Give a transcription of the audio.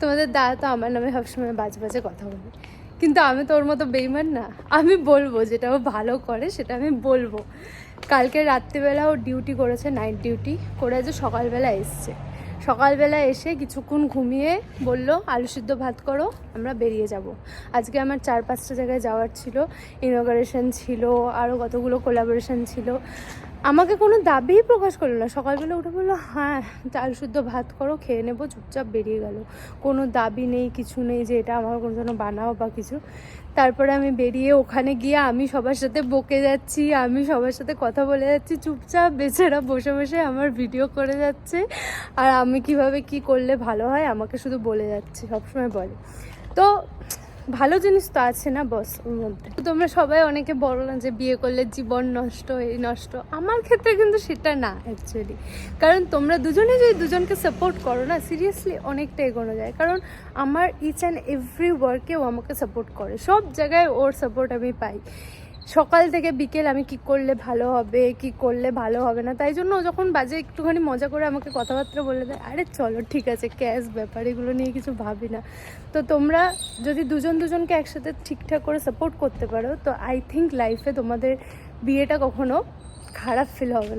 তোমাদের দাদা তো আমার নামে সবসময় বাজে বাজে কথা বলে। কিন্তু আমি তোর মতো বেইমান না। আমি বলব যেটা ও ভালো করে সেটা আমি বলব। কালকে রাত্রিবেলা ও ডিউটি করেছে নাইট ডিউটি করে যে সকালবেলা এসছে। সকালবেলা এসে কিছুক্ষণ ঘুমিয়ে বলল, আলু সিদ্ধ ভাত করো, আমরা বেরিয়ে যাব। আজকে আমার চার পাঁচটা জায়গায় যাওয়ার ছিল ইনোগ্রেশন ছিল আরও কতগুলো কোলাবোরেশন ছিল। আমাকে কোনো দাবিই প্রকাশ করল না। সকালবেলা উঠে বলল হ্যাঁ চাল শুদ্ধ ভাত করো, খেয়ে নেব, চুপচাপ বেরিয়ে গেল। কোনো দাবি নেই, কিছু নেই যে এটা আমার কোনো জন্য বানাও বা কিছু। তারপরে আমি বেরিয়ে ওখানে গিয়ে আমি সবার সাথে বকে যাচ্ছি, আমি সবার সাথে কথা বলে যাচ্ছি, চুপচাপ বেচারা বসে বসে আমার ভিডিও করে যাচ্ছে। আর আমি কীভাবে কি করলে ভালো হয়, আমাকে শুধু বলে যাচ্ছে, সবসময় বলে। তো ভালো জিনিস তো আছে না বস ওর মধ্যে। তোমরা সবাই অনেকে বলো না যে বিয়ে করলে জীবন নষ্ট, এই নষ্ট। আমার ক্ষেত্রে কিন্তু সেটা না অ্যাকচুয়ালি কারণ তোমরা দুজনে যদি দুজনকে সাপোর্ট করো না সিরিয়াসলি অনেকটা এগোনো যায়। কারণ আমার ইচ অ্যান্ড এভরি ওয়ার্কেও আমাকে সাপোর্ট করে। সব জায়গায় ওর সাপোর্ট আমি পাই। সকাল থেকে বিকেল আমি কি করলে ভালো হবে, কি করলে ভালো হবে না, তাই জন্য যখন বাজে একটুখানি মজা করে আমাকে কথাবার্তা বলে দেয়, আরে চলো, ঠিক আছে, ক্যাশ ব্যাপার, এগুলো নিয়ে কিছু ভাবি না। তো তোমরা যদি দুজন দুজনকে একসাথে ঠিকঠাক করে সাপোর্ট করতে পারো, তো আই থিঙ্ক লাইফে তোমাদের বিয়েটা কখনো খারাপ ফিল হবে না।